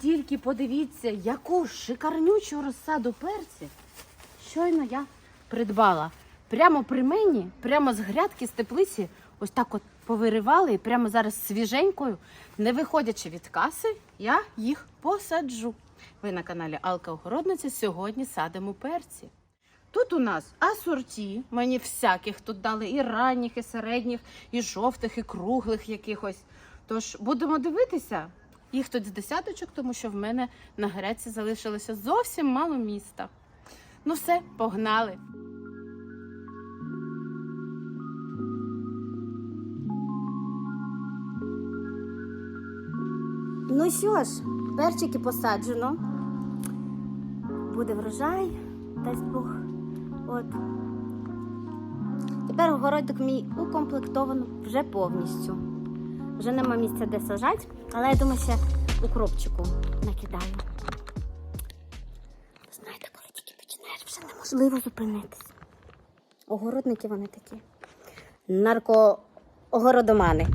тільки подивіться, яку шикарнючу розсаду перців щойно я придбала. Прямо при мені, прямо з грядки, з теплиці, ось так от повиривали, і прямо зараз свіженькою, не виходячи від каси, я їх посаджу. Ви на каналі Алка Огородниця. Сьогодні садимо перці. Тут у нас асорті, мені всяких тут дали і ранніх, і середніх, і жовтих, і круглих якихось. Тож будемо дивитися. Їх тут з десяточок, тому що в мене на греці залишилося зовсім мало міста. Ну все, погнали. Ну що ж, перчики посаджено. Буде врожай, дасть Бог. От. Тепер огородик мій укомплектовано вже повністю. Вже нема місця, де сажати, але я думаю, ще укропчику накидаю. Знаєте, коли тільки починаєш, вже неможливо зупинитися. Огородники вони такі. Наркоогородомани.